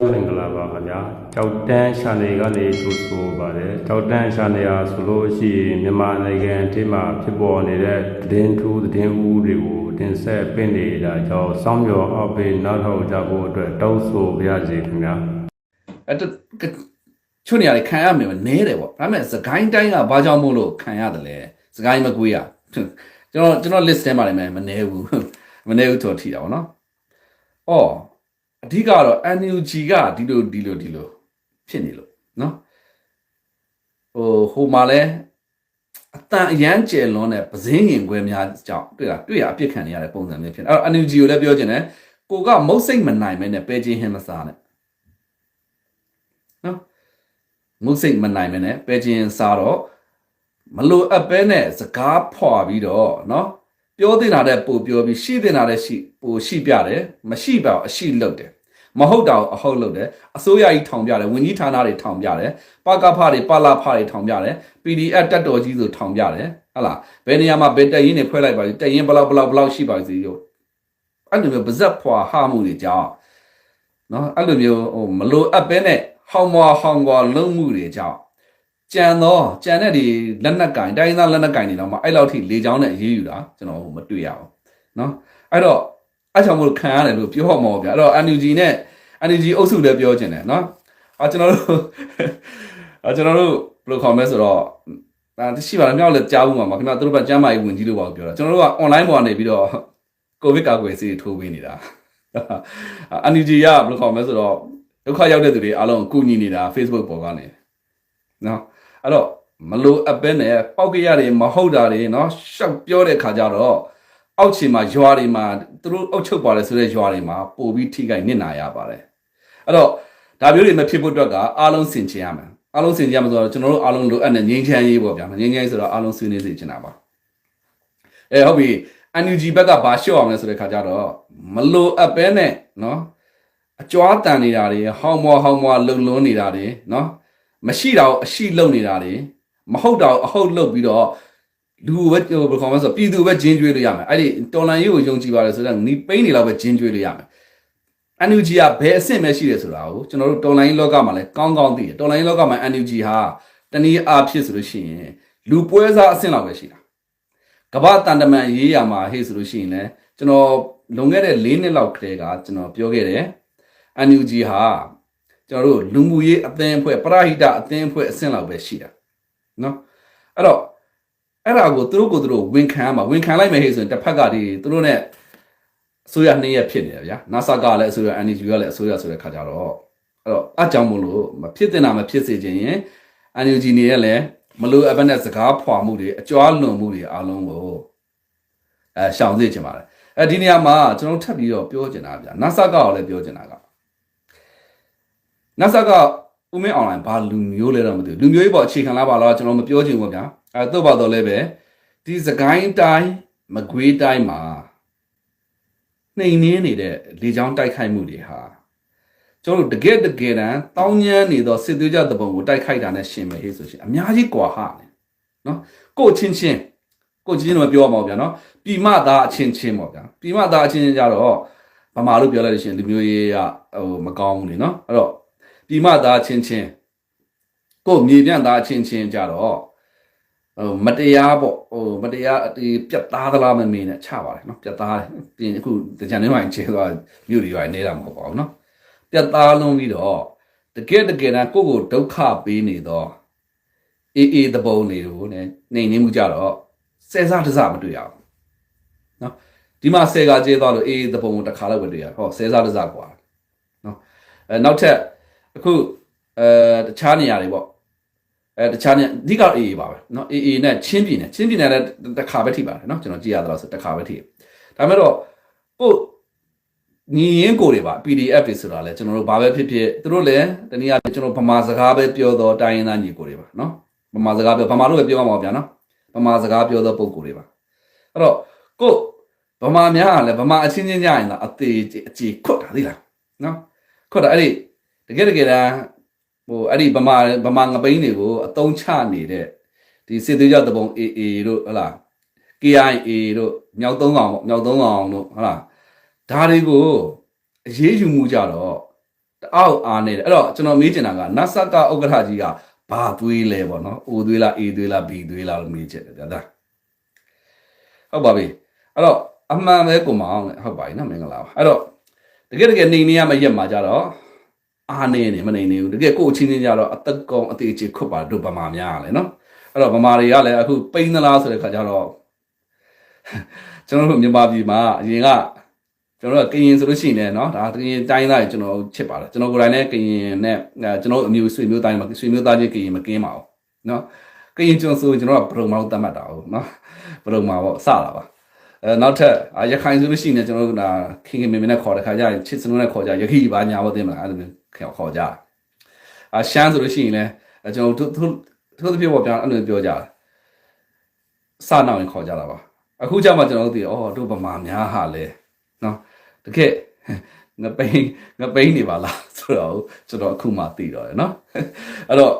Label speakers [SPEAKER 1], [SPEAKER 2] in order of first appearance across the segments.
[SPEAKER 1] မင်္ဂလာပါခင်ဗျာကြောက်တန်းရှာနေကနေထိုးဆိုပါတယ်ကြောက်တန်းရှာနေရဆိုလို့ရှိရင်မြန်မာနိုင်ငံအထိမှာဖြစ်ပေါ်နေတဲ့သတင်းထူးသတင်းဦးတွေကိုတင်ဆက်ပင့်နေတာကြောင့်စောင်းမျောအောက်ပေးနောက်ထောက်ကြဖို့အတွက်တောင်းဆိုပါရစေခင်ဗျာ
[SPEAKER 2] အဲ့တကချွတ်နေရတယ်ခံရမယ်နဲတယ်ပေါ့ဒါပေမဲ့စကိုင်းတိုင်းကဘာကြောင့်မို့လို့ခံရတယ်လဲစကိုင်းမကွေးရကျွန်တော်ကျွန်တော် list ထဲမှာလည်းမနဲဘူးမနဲဘူးဆိုတော့ထိတာပေါ့နော်အော် အဓိကတော့ NUG ကဒီလိုဒီလိုဒီလိုဖြစ်နေလို့နော်ဟိုဟိုမှာလဲအတန်အရန်ကျယ်လွန်းတဲ့ပဇင်းရင်ခွဲများကြောင့်တွေ့လားတွေ့ရအပြစ်ခံနေရတဲ့ပုံစံမျိုးဖြစ်နေအဲ့တော့ NUG ကိုလည်းပြောချင်တယ်ကိုကမုတ်စိတ်မနိုင်မဲနဲ့ပဲချင်းဟင်းမစားနဲ့နော်မုတ်စိတ်မနိုင်မနဲ့ပဲချင်းစားတော့မလိုအပ်ပဲနဲ့စကားဖွာပြီးတော့နော် ပြောတင်တာတဲ့ပို့ပြောပြီးရှိတင်တာတဲ့ရှိပို့ရှိပြတယ်မရှိပါဘူးအရှိလုပ်တယ်မဟုတ်တာကိုအဟုတ်လုပ်တယ်အစိုးရကြီးထောင်ပြတယ်ဝန်ကြီးဌာနတွေထောင်ပြတယ်ပကဖတွေပလာဖတွေထောင်ပြတယ် PDF တက်တော်ကြီးဆိုထောင်ပြတယ်ဟုတ်လားဘယ်နေရာမှာဘယ်တက်ရင်တွေဖွဲ့လိုက်ပါလိတက်ရင်ဘလောက်ဘလောက်ဘလောက်ရှိပါစီရောအဲ့လိုမျိုးပါဇက်ဖွာဟာမှုတွေကြောင့်နော်အဲ့လိုမျိုးဟိုမလိုအပ်ပဲနဲ့ဟောင်မွာဟောင်ကွာလုံးမှုတွေကြောင့် ကြံတော့ကြံတဲ့ဒီလက်နက်ကင်တိုင်းသားလက်နက်ကင်တွေတော့မှအဲ့လောက်ထိလေချောင်းနဲ့အေးအေးယူတာကျွန်တော်မတွေ့ရအောင်နော်အဲ့တော့အဲ့ကြောင့်မလို့ခံရတယ်လို့ပြောမှာဗျာအဲ့တော့ NUG နဲ့ NUG အုပ်စုလည်းပြောချင်တယ်နော်အာကျွန်တော်တို့အာကျွန်တော်တို့ဘယ်လိုခေါ်မလဲဆိုတော့ဒါတရှိပါလားမြောက်လည်းကြားဘူးမှာပါခင်ဗျာတို့ဘက်ကျမ်းမာရေးဝင်ကြီးလို့ပါပြောတာကျွန်တော်တို့က online ပေါ်ကနေပြီးတော့ကိုဗစ်ကာကွယ်ဆေးထိုးပေးနေတာ NUG ကဘယ်လိုခေါ်မလဲဆိုတော့ဒုက္ခရောက်တဲ့သူတွေအားလုံးကူညီနေတာ Facebook ပေါ်ကနေနော် အဲ့တော့မလို့အပ်ပဲနဲ့ပောက်ကရတွေမဟုတ်တာတွေနော်ရှောက်ပြောတဲ့ခါကျတော့အောက်ခြေမှာရွာတွေမှာသူတို့အုပ်ချုပ်ပါတယ်ဆိုတဲ့ရွာတွေမှာပို့ပြီးထိခိုက်နစ်နာရပါတယ်အဲ့တော့ဒါမျိုးတွေမဖြစ်ဖို့အတွက်ကအားလုံးစင်ချင်ရမယ်အားလုံးစင်ကြရမှာဆိုတော့ကျွန်တော်တို့အားလုံးလိုအပ်တဲ့ငြိမ်းချမ်းရေးပေါ့ဗျာငြိမ်းချမ်းရေးဆိုတော့အားလုံးဆွေးနွေးစေချင်တာပါအဲဟုတ်ပြီ NUG ဘက်ကဘာလျှော့အောင်လဲဆိုတဲ့ခါကျတော့မလို့အပ်ပဲနဲ့နော်အကြွားတန်နေတာတွေဟောင်းမွားဟောင်းမွားလုံလွန်းနေတာတွေနော် မရှိတာကိုအရှိလုံနေတာတွေမဟုတ်တာကိုအဟုတ်လုပ်ပြီးတော့လူကိုပဲဟိုဘယ်လိုခေါ်မလဲဆိုတော့ပြည်သူပဲဂျင်းကျွေးလို့ရမယ်အဲ့ဒီတော်လန်ရေးကိုယုံကြည်ပါတယ်ဆိုတော့နီးပိန်းနေလောက်ပဲဂျင်းကျွေးလို့ရမယ် NUG ကဘယ်အဆင့်ပဲရှိတယ်ဆိုတာကိုကျွန်တော်တို့တော်လိုင်းလောကမှာလည်းကောင်းကောင်းသိတယ်တော်လိုင်းလောကမှာ NUG ဟာတနည်းအားဖြင့်ဆိုလို့ရှိရင်လူပွဲစားအဆင့်လောက်ပဲရှိတာကမ္ဘာတန်တမန်ရေးရမှာဟေ့ဆိုလို့ရှိရင်လည်းကျွန်တော်လွန်ခဲ့တဲ့၄နှစ်လောက်ကတည်းကကျွန်တော်ပြောခဲ့တယ် NUG ဟာ ကျွန်တော်တို့လူမှုရေးအသင်းအဖွဲ့ပရဟိတအသင်းအဖွဲ့အဆင့်လောက်ပဲရှိတာနော်အဲ့တော့အဲ့ဒါကိုသူတို့ကိုသူတို့ဝန်ခံရမှာဝန်ခံလိုက်မယ်ဟေ့ဆိုရင်တစ်ဖက်ကဒီသူတို့ ਨੇ အစိုးရနှစ်ရက်ဖြစ်နေတယ်ဗျာ NASA ကလည်းအစိုးရ NGO ကလည်းအစိုးရဆိုတဲ့ခါကြတော့အဲ့တော့အကြောင်းမလို့မဖြစ်တင်တာမဖြစ်စေချင်ရင် NGO နေရလည်းမလို့အပ်နဲ့စကားဖွာမှုတွေအကြွားလွန်မှုတွေအားလုံးကိုအဲရှောင်စေချင်ပါတယ်အဲဒီနေရာမှာကျွန်တော်ထပ်ပြီးတော့ပြောချင်တာဗျာ NASA ကလည်းပြောချင်တာက NASA ကဦးမင်းအွန်လိုင်းဘာလူမျိုးလဲတော့မသိဘူးလူမျိုးရေးပေါ်အခြေခံလာပါလားကျွန်တော်မပြောချင်ဘူးဗျာအဲတော့ပါတော့လည်းပဲဒီစကိုင်းတိုင်းမကွေးတိုင်းမှာနှိမ်နှင်းနေတဲ့လေကြောင်းတိုက်ခိုက်မှုတွေဟာကျွန်တော်တို့တကယ်တကယ်တမ်းတောင်းညမ်းနေသောစစ်သွေးကြသဘုံကိုတိုက်ခိုက်တာနဲ့ရှင်မယ်ဟေ့ဆိုရှင်အများကြီးကွာဟတယ်နော်ကို့ချင်းချင်းကို့ချင်းချင်းတော့ပြောမှာပေါ့ဗျာနော်ပြည်မသားအချင်းချင်းပေါ့ဗျာပြည်မသားအချင်းချင်းကြတော့ဗမာလို့ပြောလိုက်လို့ရှင်လူမျိုးရေးကဟိုမကောင်းဘူးလေနော်အဲ့တော့ ပြည်မသားချင်းချင်းကို့မြေပြန့်သားချင်းချင်းကြတော့ဟိုမတရားပေါ့ဟိုမတရားဒီပြတ်သားသလားမမင်းနဲ့ချပါတယ်နော်ပြတ်သားတယ်ပြင်အခုတကြံနေမှချေသွားမြို့တွေရွာနေတာမဟုတ်ပါဘူးနော်ပြတ်သားလုံးပြီးတော့တကယ်တကယ်တမ်းကိုယ့်ကိုဒုက္ခပေးနေတော့အေးအေးသဘုံနေလို့ ਨੇ နေနေမှုကြတော့ဆယ်စားတစ်စားမတွေ့ရဘူးနော်ဒီမှာဆယ်ကကျဲသွားလို့အေးအေးသဘုံကိုတစ်ခါလောက်ပဲတွေ့ရဟောဆယ်စားတစ်စားกว่าနော်အဲနောက်ထပ် အခုအဲတခြားနေရာတွေပေါ့ အဲတခြားနေအဓိကအေးအေးပါပဲเนาะအေးအေးနဲ့ချင်းပြည်နယ်ချင်းပြည်နယ်လည်းတစ်ခါပဲထိပါတယ်เนาะကျွန်တော်ကြည့်ရသလားဆိုတစ်ခါပဲထိဒါပေမဲ့တော့ကိုညီရင်ကိုတွေပါ PDF တွေဆိုတာလဲကျွန်တော်တို့ဘာပဲဖြစ်ဖြစ်သူတို့လည်းတနည်းအားဖြင့်ကျွန်တော်ဗမာစကားပဲပြောတော့တိုင်းရင်းသားညီကိုတွေပါเนาะဗမာစကားပြောဗမာတို့ပဲပြောမှာပါဗျာเนาะဗမာစကားပြောတော့ပုံကိုတွေပါအဲ့တော့ကိုဗမာများကလည်းဗမာအချင်းချင်းကြရင်တော့အသေးအကြေခွတ်တာသိလားเนาะခွတ်တာအဲ့ဒီ တကယ်တကယ်တမ်းဟိုအဲ့ဒီဗမာဗမာငပိန်းတွေကိုအတုံးချနေတဲ့ဒီစစ်သေးကြတပုံ AA တို့ဟလာ KIA တို့မြောက်သုံးကောင်ပေါ့မြောက်သုံးကောင်တို့ဟလာဒါတွေကိုအရေးယူမှုကြတော့တအောက်အားနေတယ်အဲ့တော့ကျွန်တော်မေးချင်တာကနတ်ဆက်ကဥက္ကဋ္ဌကြီးကဘာသွေးလဲပေါ့နော်အိုသွေးလားအေသွေးလားဘီသွေးလားလို့မေးချင်တယ်ဗျာဒါဟုတ်ပါပြီအဲ့တော့အမှန်ပဲကိုမအောင်လေဟုတ်ပါပြီနော်မင်္ဂလာပါအဲ့တော့တကယ်တကယ်နေနေရမရက်မှာကြတော့ အားနေနေမနေနေဘူးတကယ်ကိုယ်ချင်းချင်းကြတော့အသက်ကောင်အသေးချေခွတ်ပါတို့ဗမာများကလည်းနော်အဲ့တော့ဗမာတွေကလည်းအခုပိန်းသလားဆိုတဲ့ခါကျတော့ကျွန်တော်တို့မြန်မာပြည်မှာအရင်ကကျွန်တော်တို့ကရင်ဆိုလို့ရှိရင်လည်းနော်ဒါကရင်တိုင်းသားကျွန်တော်ချစ်ပါတယ်ကျွန်တော်ကိုယ်တိုင်လည်းကရင်နဲ့ကျွန်တော်အမျိုးဆွေမျိုးတိုင်းမှာဆွေမျိုးသားချင်းကရင်မကင်းပါဘူးနော်ကရင်ကျွန်တော်ဆိုကျွန်တော်ကဘရုံမောက်တတ်မှတ်တာဟုတ်နော်ဘရုံမောက်ပေါ့စတာပါ အဲနောက်ထပ်အာရခိုင်ဆိုလို့ရှိရင်ကျွန်တော်တို့ကခင်ခင်မင်မင်နဲ့ခေါ်တဲ့ခါကျရင်ချစ်စနုနဲ့ခေါ်ကြရခိပါညာဘောသိမလားအဲ့လိုမျိုးခေါ်ခေါ်ကြအာရှမ်းဆိုလို့ရှိရင်လည်းအဲကျွန်တော်တို့သူသူတို့ပြပေါ့ပြန်အဲ့လိုပြောကြတယ်စနောက်ရင်ခေါ်ကြတာပါအခုကျမှကျွန်တော်တို့သိအော်တို့ဗမာများဟာလေနော်တကယ်ငပိန်းငပိန်းနေပါလားဆိုတော့ကျွန်တော်အခုမှသိတော့ရယ်နော်အဲ့တော့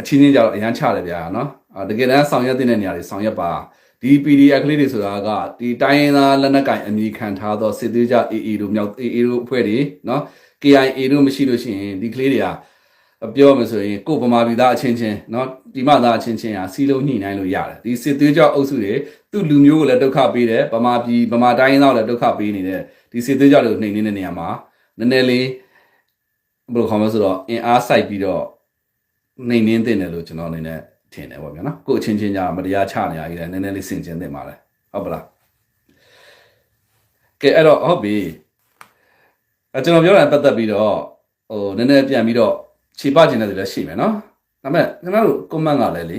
[SPEAKER 2] အချင်းချင်းကြတော့အရန်ချတယ်ဗျာနော်အာတကယ်တမ်းဆောင်ရွက်တဲ့နေရာတွေဆောင်ရွက်ပါ ဒီ PDF ကလေးတွေဆိုတာကဒီတိုင်းရင်းသားလက်နက်ကင်အမိခံထားသောစစ်သေးကြ AA တို့မြောက် AA တို့အဖွဲ့တွေနော် KIA တို့မရှိလို့ရှိရင်ဒီကလေးတွေကပြောမှဆိုရင်ကိုယ်ဗမာပြည်သားအချင်းချင်းเนาะဒီမှသားအချင်းချင်းဟာစီလုံးညှိနှိုင်းလို့ရတယ်ဒီစစ်သွေးကြောက်အုပ်စုတွေသူ့လူမျိုးကိုလည်းဒုက္ခပေးတယ်ဗမာပြည်ဗမာတိုင်းသားကိုလည်းဒုက္ခပေးနေတယ်ဒီစစ်သွေးကြောက်တွေကိုနှိမ်နေတဲ့နေရာမှာနည်းနည်းလေးဘယ်လိုခေါ်မလဲဆိုတော့အင်အားစိုက်ပြီးတော့နှိမ်နှင်းတင်တယ်လို့ကျွန်တော်အနေနဲ့ ထင်တယ်ပေါ့ဗျာနော်ကိုယ်အချင်းချင်းကြာမတရားချနေရကြီးတယ်နည်းနည်းလေးစင်ကျင်တင်ပါလေဟုတ်ပလားကဲအဲ့တော့ဟုတ်ပြီအဲကျွန်တော်ပြောတာပတ်သက်ပြီးတော့ဟိုနည်းနည်းပြန်ပြီးတော့ခြေပကျင်တဲ့သူလည်းရှိမယ်နော်ဒါပေမဲ့ခင်ဗျားတို့ comment ကလည်းလေ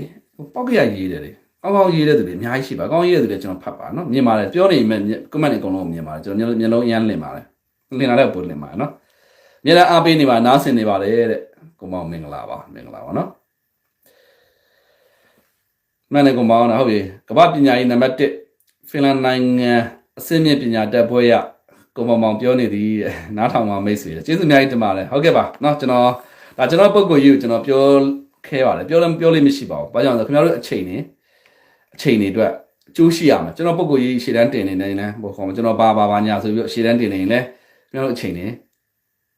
[SPEAKER 2] ပေါက်ကရရေးတယ်လေကောင်းကောင်းရေးတဲ့သူတွေအများကြီးရှိပါကောင်းရေးတဲ့သူတွေကျွန်တော်ဖတ်ပါနော်မြင်ပါတယ်ပြောနေမယ် comment တွေအကုန်လုံးမြင်ပါတယ်ကျွန်တော်မျက်လုံးအရမ်းလင်ပါတယ်လင်လာတဲ့ပုံလင်ပါတယ်နော်မြင်လာအားပေးနေပါနားဆင်နေပါတယ်တဲ့ကိုမောင်မင်္ဂလာပါမင်္ဂလာပါနော် မနေ့ကမောင်နော်ဟုတ်ပြီကမ္ဘာပညာရေးနံပါတ်1ဖင်လန်နိုင်ငံအစင်းမြင့်ပညာတက်ပွဲရကိုမောင်မောင်ပြောနေသည်နားထောင်ပါမိတ်ဆွေကျေးဇူးအများကြီးတင်ပါတယ်ဟုတ်ကဲ့ပါနော်ကျွန်တော်ဒါကျွန်တော်ပုံကိုရေးကိုကျွန်တော်ပြောခဲပါတယ်ပြောလည်းပြောလို့မရှိပါဘူးဘာကြောင့်လဲခင်ဗျားတို့အချိန်နေအချိန်တွေအတွက်အကျိုးရှိရမှာကျွန်တော်ပုံကိုရေးရှေ့တန်းတင်နေနေလဲဟိုခေါ်မှာကျွန်တော်ဘာဘာဘာညာဆိုပြီးရှေ့တန်းတင်နေရင်လဲခင်ဗျားတို့အချိန်နေ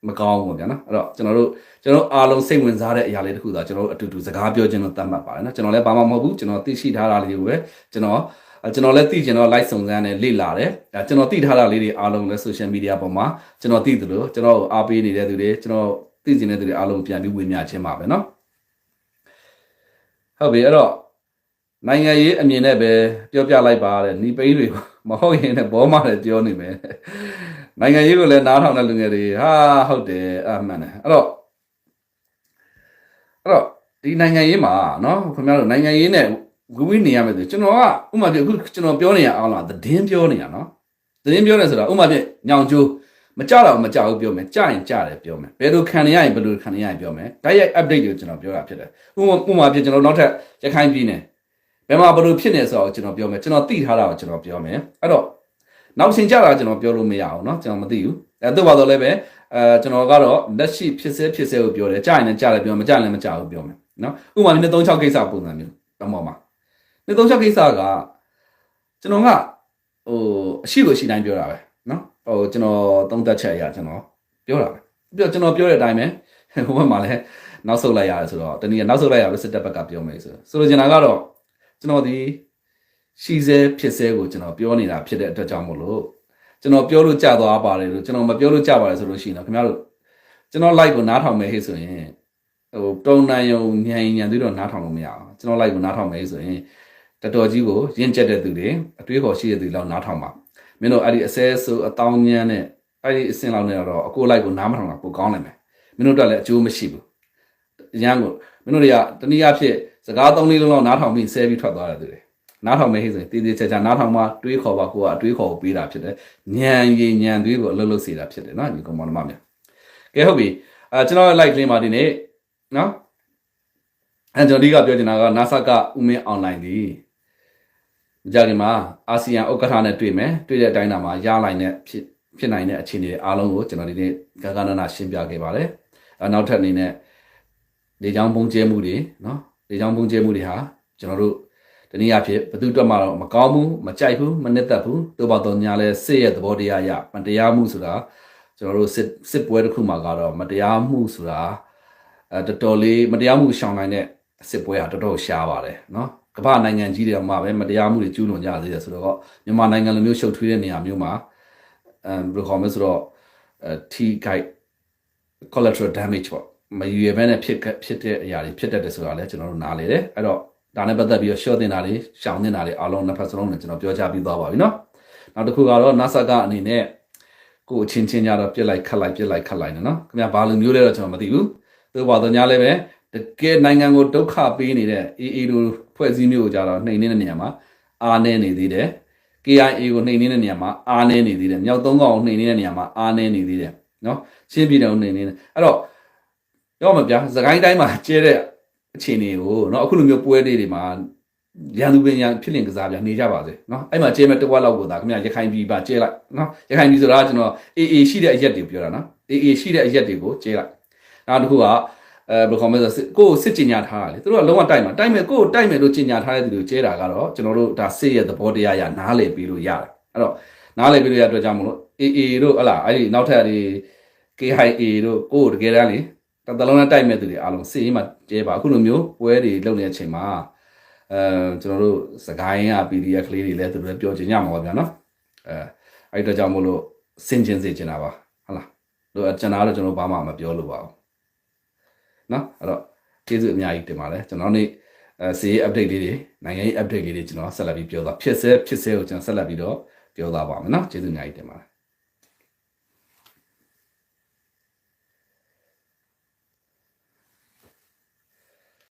[SPEAKER 2] မကောင်းဘူးပေါ့ဗျာနော်အဲ့တော့ကျွန်တော်တို့ကျွန်တော်အားလုံးစိတ်ဝင်စားတဲ့အရာလေးတစ်ခုသာကျွန်တော်တို့အတူတူစကားပြောခြင်းလို့သတ်မှတ်ပါတယ်နော်ကျွန်တော်လည်းဘာမှမဟုတ်ဘူးကျွန်တော်သိရှိထားတာလေးကိုပဲကျွန်တော်ကျွန်တော်လည်းသိကျင်တော့ like စုံစမ်းနဲ့လေ့လာတယ်အဲကျွန်တော်သိထားတာလေးတွေအားလုံးလည်း social media ပေါ်မှာကျွန်တော်သိသလိုကျွန်တော်အားပေးနေတဲ့သူတွေကျွန်တော်သိကျင်တဲ့သူတွေအားလုံးပြန်ပြီးဝေမျှခြင်းပါပဲเนาะဟုတ်ပြီအဲ့တော့နိုင်ငံရေးအမြင်နဲ့ပဲပြောပြလိုက်ပါတဲ့နီပိန်းတွေမဟုတ်ရင်လည်းဘောမလည်းပြောနေမယ် နိုင်ငံရေးကိုလည်းနားထောင်တဲ့လူငယ်တွေဟာဟုတ်တယ်အမှန်တယ်အဲ့တော့အဲ့တော့ဒီနိုင်ငံရေးမှာနော်ခင်ဗျားတို့နိုင်ငံရေးနဲ့ဝီဝီနေရမယ်ဆိုကျွန်တော်ကဥမာပြအခုကျွန်တော်ပြောနေရအောင်လားသတင်းပြောနေရနော်သတင်းပြောနေဆိုတာဥမာပြညောင်ကျိုးမကြတော့မကြဘူးပြောမယ်ကြရင်ကြတယ်ပြောမယ်ဘယ်လိုခံရရင်ဘယ်လိုခံရရင်ပြောမယ်တိုက်ရိုက် update တွေကိုကျွန်တော်ပြောတာဖြစ်တယ်ဥမာဥမာပြကျွန်တော်နောက်ထပ်ရခိုင်ပြည်နယ်ဘယ်မှာဘယ်လိုဖြစ်နေဆိုတော့ကျွန်တော်ပြောမယ်ကျွန်တော်သိထားတာကိုကျွန်တော်ပြောမယ်အဲ့တော့ နောက်ဆင်ကြတာကျွန်တော်ပြောလို့မရအောင်เนาะကျွန်တော်မသိဘူးအဲတို့ပါတော့လည်းပဲအဲကျွန်တော်ကတော့လက်ရှိဖြစ်စေဖြစ်စေကိုပြောတယ်ကြရင်လည်းကြတယ်ပြောမကြရင်လည်းမကြဘူးပြောမယ်เนาะဥပမာနဲ့36ကိစ္စပုံစံမျိုးတော့မှာနေသုံးချက်ကိစ္စကကျွန်တော်ကဟိုအရှိကိုရှိတိုင်းပြောတာပဲเนาะဟိုကျွန်တော်သုံးသက်ချက်အရာကျွန်တော်ပြောတာပဲပြီးတော့ကျွန်တော်ပြောတဲ့အတိုင်းပဲဟိုဘက်မှာလည်းနောက်ဆုတ်လိုက်ရတယ်ဆိုတော့တနည်းနောက်ဆုတ်လိုက်ရလို့စစ်တပ်ဘက်ကပြောမယ်ဆိုဆိုလိုချင်တာကတော့ကျွန်တော်ဒီ ရှိစေဖြစ်စေကိုကျွန်တော်ပြောနေတာဖြစ်တဲ့အတွက်ကြောင့်မို့လို့ကျွန်တော်ပြောလို့ကြသွားပါတယ်လို့ကျွန်တော်မပြောလို့ကြပါတယ်ဆိုလို့ရှိရင်တော့ခင်ဗျားတို့ကျွန်တော် like ကိုနားထောင်မယ်ဟဲ့ဆိုရင်ဟိုတုံတန်ယုံညံညံသေးတော့နားထောင်လို့မရအောင်ကျွန်တော် like ကိုနားထောင်မယ်ဆိုရင်တတော်ကြီးကိုရင့်ကျက်တဲ့သူတွေအတွေးခေါ်ရှိတဲ့သူလောက်နားထောင်ပါမင်းတို့အဲ့ဒီအစဲဆိုအတောင်းညမ်းနဲ့အဲ့ဒီအစင်လောက်နဲ့တော့အကိုလိုက်ကိုနားမထောင်တာပိုကောင်းနိုင်မယ်မင်းတို့တက်လည်းအကျိုးမရှိဘူးအရန်ကိုမင်းတို့တွေကတနည်းအားဖြင့်စကားသုံးလေးလုံးလောက်နားထောင်ပြီးဆဲပြီးထွက်သွားတဲ့သူတွေ နားထောင်မယ်ဟိဆိုရင်တည်တည်ချာချာနားထောင်မှတွေးခေါ်ပါကိုကအတွေးခေါ်ကိုပေးတာဖြစ်တယ်ညံရည်ညံတွေးကိုအလုပ်လုပ်စေတာဖြစ်တယ်နော်ဒီကောင်မတော်မများကဲဟုတ်ပြီအဲကျွန်တော် like လေးပါဒီနေ့နော်အဲကျွန်တော်ဒီကပြောချင်တာက NASA ကဥမင်း online ဒီကြခင်မှာအာဆီယံဥက္ကဋ္ဌနဲ့တွေ့မယ်တွေ့တဲ့အတိုင်းတာမှာရလိုက်တဲ့ဖြစ်ဖြစ်နိုင်တဲ့အခြေအနေတွေအားလုံးကိုကျွန်တော်ဒီနေ့ဂဂနနာရှင်းပြခဲ့ပါတယ်အဲနောက်ထပ်အနေနဲ့လေချောင်းပုံကျဲမှုတွေနော်လေချောင်းပုံကျဲမှုတွေဟာကျွန်တော်တို့ တနည်းအားဖြင့်ဘယ်သူတက်မှတော့မကောင်းဘူးမကြိုက်ဘူးမနစ်သက်ဘူးတို့ပါတော့ညာလဲစိတ်ရဲ့သဘောတရားရမတရားမှုဆိုတာကျွန်တော်တို့စစ်စစ်ပွဲတစ်ခုမှာကတော့မတရားမှုဆိုတာအဲတော်တော်လေးမတရားမှုရှောင်နိုင်တဲ့စစ်ပွဲဟာတော်တော်ရှားပါတယ်နော်ကမ္ဘာနိုင်ငံကြီးတွေမှာပဲမတရားမှုတွေကျူးလွန်ကြသေးတယ်ဆိုတော့မြန်မာနိုင်ငံလိုမျိုးရှုပ်ထွေးတဲ့နေရာမျိုးမှာအဲဘယ်လိုခေါ်မလဲဆိုတော့အဲ T guide collateral damage ပေါ့မယူရဘဲနဲ့ဖြစ်ကဖြစ်တဲ့အရာတွေဖြစ်တတ်တယ်ဆိုတာလည်းကျွန်တော်တို့နားလေတယ်အဲ့တော့ ဒါနဲ့ပတ်သက်ပြီးတော့ short တင်တာတွေရှောင်တင်တာတွေအားလုံးနှစ်ဖက်စလုံးနဲ့ကျွန်တော်ပြောကြားပြီးသွားပါပြီเนาะနောက်တစ်ခုကတော့ NASA ကအနေနဲ့ကိုယ်အချင်းချင်းကြတော့ပြစ်လိုက်ခတ်လိုက်ပြစ်လိုက်ခတ်လိုက်နော်ခင်ဗျာဘာလိုမျိုးလဲတော့ကျွန်တော်မသိဘူးသို့ပါတော့ညာလည်းပဲတကယ်နိုင်ငံကိုဒုက္ခပေးနေတဲ့ AA လိုဖွဲ့စည်းမျိုးကိုကြတော့နှိမ်နေတဲ့နေရာမှာအားနေနေသေးတယ် KIA ကိုနှိမ်နေတဲ့နေရာမှာအားနေနေသေးတယ်မြောက်သုံးကောင်ကိုနှိမ်နေတဲ့နေရာမှာအားနေနေသေးတယ်နော်ရှင်းပြည်တော်နှိမ်နေတယ်အဲ့တော့ပြောမှာဗျာသခိုင်းတိုင်းမှာကျဲတဲ့ အခြေအနေကိုเนาะအခုလိုမျိုးပွဲလေးတွေမှာရန်သူပင်ရန်ဖြစ်လင်ကစားပြနေကြပါစေเนาะအဲ့မှာကျဲမဲ့တစ်ဝက်လောက်ကိုသာခင်ဗျရခိုင်ပြည်ပါကျဲလိုက်เนาะရခိုင်ပြည်ဆိုတာကကျွန်တော် AA ရှိတဲ့အရက်တွေပြောတာเนาะ AA ရှိတဲ့အရက်တွေကိုကျဲလိုက်နောက်တစ်ခုကအဲဘယ်လိုခေါ်မလဲဆိုကိုယ်စစ်ကြင်ညာထားတာလေသူတို့ကလုံးဝတိုက်မှာတိုက်မယ်ကိုယ်တိုက်မယ်လို့ကြင်ညာထားတဲ့သူတွေကျဲတာကတော့ကျွန်တော်တို့ဒါစစ်ရဲ့သဘောတရားရနားလည်ပြီးလို့ရတယ်အဲ့တော့နားလည်ပြီးလို့ရတဲ့အတွက်ကြောင့်မလို့ AA တို့ဟလာအဲ့ဒီနောက်ထပ်ဒီ KIA တို့ကိုယ်တကယ်တမ်းလေ တတလုံးနဲ့တိုက်မဲ့သူတွေအားလုံးစစ်ရေးမှာကျဲပါအခုလိုမျိုးပွဲတွေလုပ်နေတဲ့အချိန်မှာအဲကျွန်တော်တို့စကိုင်းက PDF ကလေးတွေလည်းသူတို့လည်းပြောချင်ကြမှာပါဗျာနော်အဲအဲ့ဒီတော့ကြောင့်မလို့စင်ကျင်စေချင်တာပါဟုတ်လားတို့ကျွန်တော်ကတော့ကျွန်တော်ဘာမှမပြောလို့ပါဘူးနော်အဲ့တော့ကျေးဇူးအများကြီးတင်ပါတယ်ကျွန်တော်နေ့အဲစီး update လေးတွေနိုင်ငံရေး update လေးတွေကျွန်တော်ဆက်လက်ပြီးပြောသွားဖြစ်စေဖြစ်စေကိုကျွန်တော်ဆက်လက်ပြီးတော့ပြောသွားပါမယ်နော်ကျေးဇူးအများကြီးတင်ပါတယ်